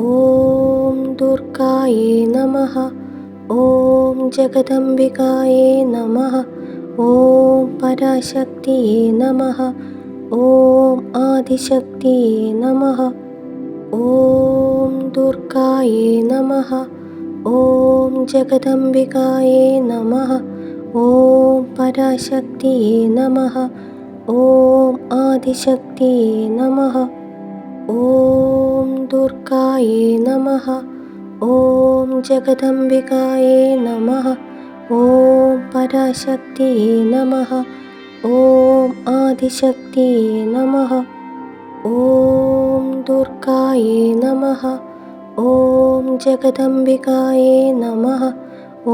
ॐ दुर्गायै नमः ॐ जगदम्बिकायै नमः ॐ पराशक्तिये नमः ॐ आदिशक्तिये नमः ॐ दुर्गायै नमः ॐ जगदम्बिकायै नमः ॐ पराशक्तिये नमः ॐ आदिशक्तिये नमः ॐ दुर्गायै नमः ॐ जगदम्बिकायै नमः ॐ पराशक्तिये नमः ॐ आदिशक्तिये नमः ॐ दुर्गायै नमः ॐ जगदम्बिकायै नमः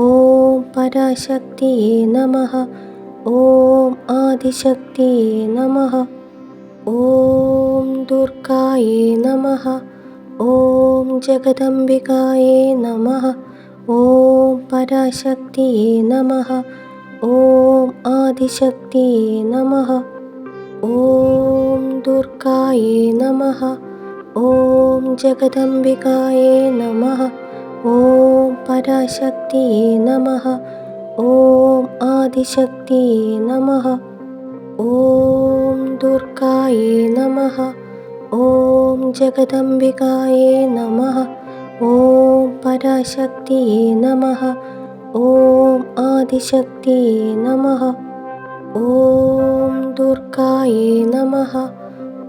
ॐ पराशक्तिये नमः ॐ आदिशक्तिये नमः ॐ दुर्गायै नमः ॐ जगदम्बिकायै नमः ॐ पराशक्तिये नमः ॐ आदिशक्तिये नमः ॐ दुर्गायै नमः ॐ जगदम्बिकायै नमः ॐ पराशक्तिये नमः ॐ आदिशक्तिये नमः ॐ दुर्गायै नमः ॐ जगदम्बिकायै नमः ॐ पराशक्तिये नमः ॐ आदिशक्तिये नमः ॐ दुर्गायै नमः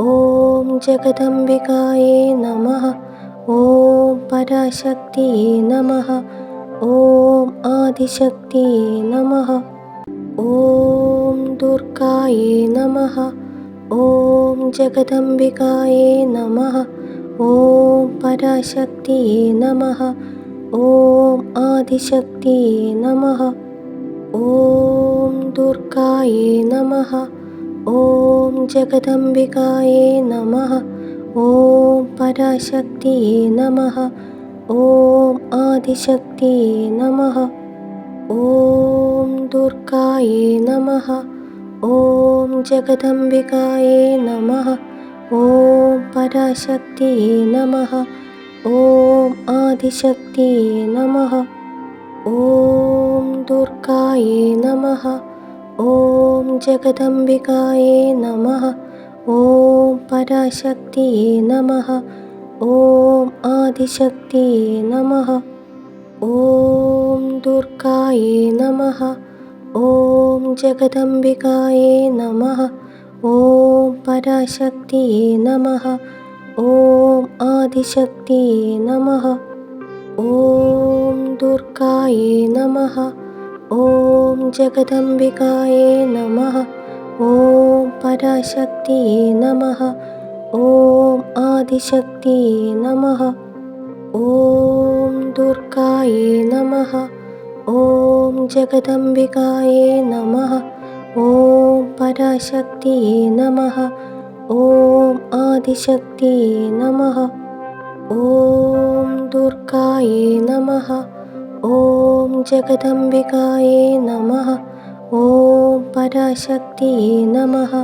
ॐ जगदम्बिकायै नमः ॐ पराशक्तिये नमः ॐ आदिशक्तिये नमः ॐ दुर्गायै नमः ॐ जगदम्बिकायै नमः ॐ पराशक्तिये नमः ॐ आदिशक्तिये नमः ॐ दुर्गायै नमः ॐ जगदम्बिकायै नमः ॐ पराशक्तिये नमः ॐ आदिशक्तिये नमः ॐ दुर्गायै नमः। ॐ जगदम्बिकायै नमः। ॐ पराशक्तिये नमः। ॐ आदिशक्तिये नमः। ॐ दुर्गायै नमः। ॐ जगदम्बिकायै नमः। ॐ पराशक्तिये नमः। ॐ आदिशक्तिये नमः। ॐ दुर्गायै नमः ॐ जगदम्बिकायै नमः। ॐ पराशक्तिये नमः। ॐ आदिशक्तिये नमः। ॐ दुर्गायै नमः। ॐ जगदम्बिकायै नमः। ॐ पराशक्तिये नमः। ॐ आदिशक्तिये नमः। ॐ दुर्गायै नमः ॐ जगदम्बिकायै नमः ॐ पराशक्तिये नमः ॐ आदिशक्तिये नमः ॐ दुर्गायै नमः ॐ जगदम्बिकायै नमः ॐ पराशक्तिये नमः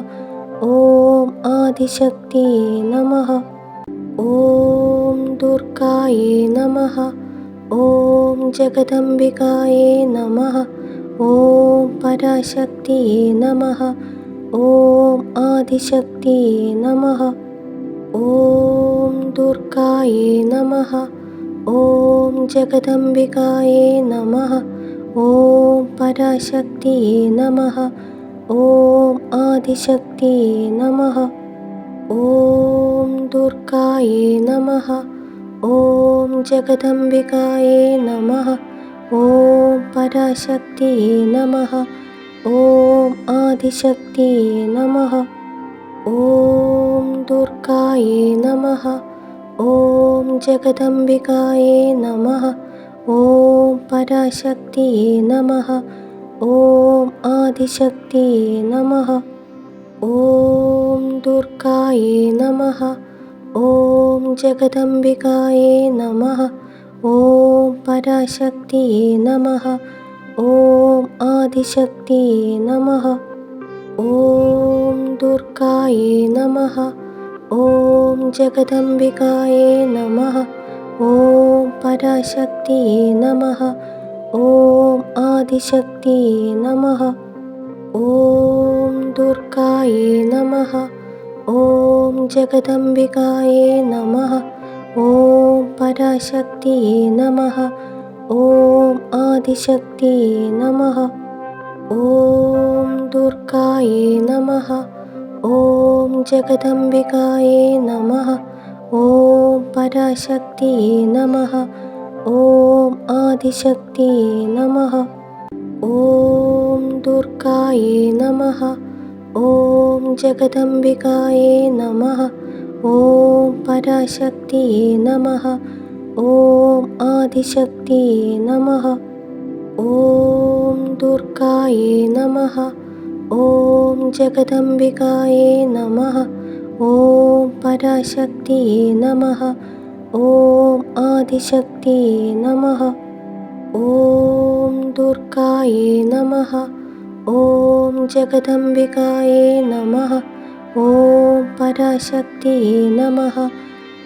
ॐ आदिशक्तिये नमः ॐ दुर्गायै नमः ॐ जगदम्बिकायै नमः। ॐ पराशक्तिये नमः। ॐ आदिशक्तिये नमः। ॐ दुर्गायै नमः। ॐ जगदम्बिकायै नमः। ॐ पराशक्तिये नमः। ॐ आदिशक्तिये नमः। ॐ दुर्गायै नमः ॐ जगदम्बिकायै नमः ॐ पराशक्तिये नमः ॐ आदिशक्तिये नमः ॐ दुर्गायै नमः ॐ जगदम्बिकायै नमः ॐ पराशक्तिये नमः ॐ आदिशक्तिये नमः ॐ दुर्गायै नमः ॐ जगदम्बिकायै नमः ॐ पराशक्तिये नमः ॐ आदिशक्तिये नमः ॐ दुर्गायै नमः ॐ जगदम्बिकायै नमः ॐ पराशक्तिये नमः ॐ आदिशक्तिये नमः ॐ दुर्गाये नमः ॐ जगदम्बिकाये नमः। ॐ पराशक्तिये नमः। ॐ आदिशक्तिये नमः। ॐ दुर्गाये नमः। ॐ जगदम्बिकाये नमः। ॐ पराशक्तिये नमः। ॐ आदिशक्तिये नमः। ॐ दुर्गाये नमः ॐ जगदम्बिकाये नमः ॐ पराशक्तिये नमः ॐ आदिशक्तिये नमः ॐ दुर्गाये नमः ॐ जगदम्बिकाये नमः ॐ पराशक्तिये नमः ॐ आदिशक्तिये नमः ॐ दुर्गाये नमः ॐ जगदम्बिकाये नमः। ॐ पराशक्तिये नमः।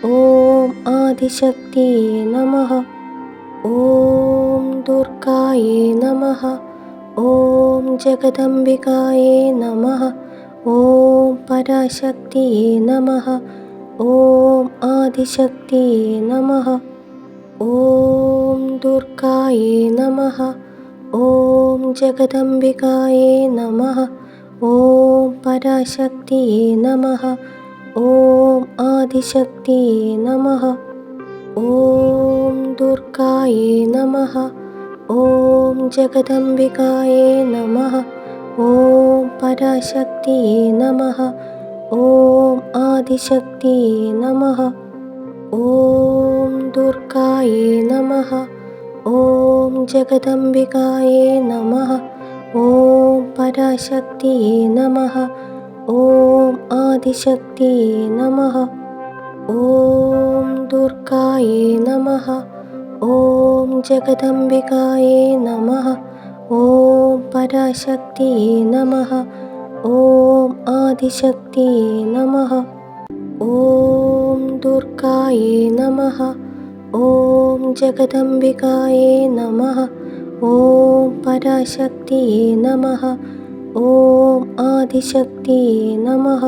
ॐ आदिशक्तिये नमः। ॐ दुर्गाये नमः। ॐ जगदम्बिकाये नमः। ॐ पराशक्तिये नमः। ॐ आदिशक्तिये नमः। ॐ दुर्गाये नमः ॐ जगदम्बिकाये नमः ॐ पराशक्तिये नमः ॐ आदिशक्तिये नमः ॐ दुर्गाये नमः ॐ जगदम्बिकाये नमः ॐ पराशक्तिये नमः ॐ आदिशक्तिये नमः ॐ दुर्गाये नमः ॐ जगदम्बिकाये नमः। ॐ पराशक्तिये नमः। ॐ आदिशक्तिये नमः। ॐ दुर्गाये नमः। ॐ जगदम्बिकाये नमः। ॐ पराशक्तिये नमः। ॐ आदिशक्तिये नमः। ॐ दुर्गाये नमः ॐ जगदम्बिकाये नमः ॐ पराशक्तिये नमः ॐ आदिशक्तिये नमः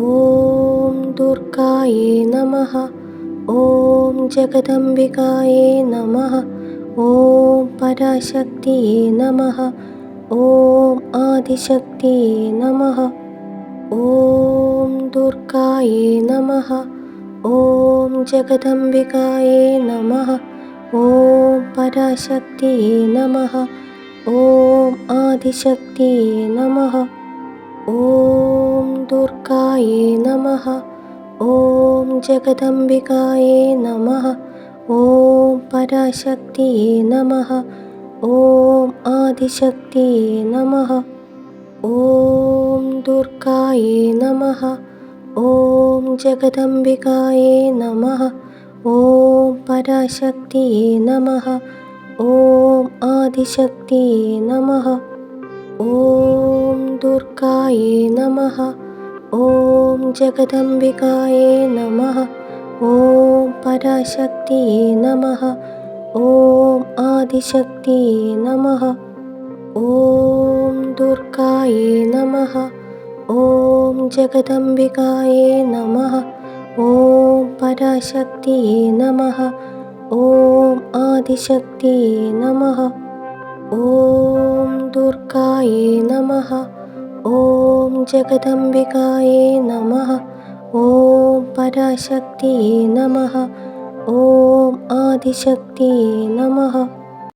ॐ दुर्गाये नमः ॐ जगदम्बिकाये नमः ॐ पराशक्तिये नमः ॐ आदिशक्तिये नमः ॐ दुर्गाये नमः ॐ जगदम्बिकाये नमः। ॐ पराशक्तिये नमः। ॐ आदिशक्तिये नमः। ॐ दुर्गाये नमः। ॐ जगदम्बिकाये नमः। ॐ पराशक्तिये नमः। ॐ आदिशक्तिये नमः। ॐ दुर्गाये नमः। ॐ जगदम्बिकाये नमः। ॐ पराशक्तिये नमः। ॐ आदिशक्तिये नमः। ॐ दुर्गाये नमः। ॐ जगदम्बिकाये नमः। ॐ पराशक्तिये नमः। ॐ आदिशक्तिये नमः। ॐ दुर्गाये नमः ॐ जगदम्बिकाये नमः ॐ पराशक्तिये नमः ॐ आदिशक्तिये नमः ॐ दुर्गाये नमः ॐ जगदम्बिकाये नमः ॐ पराशक्तिये नमः ॐ आदिशक्तिये नमः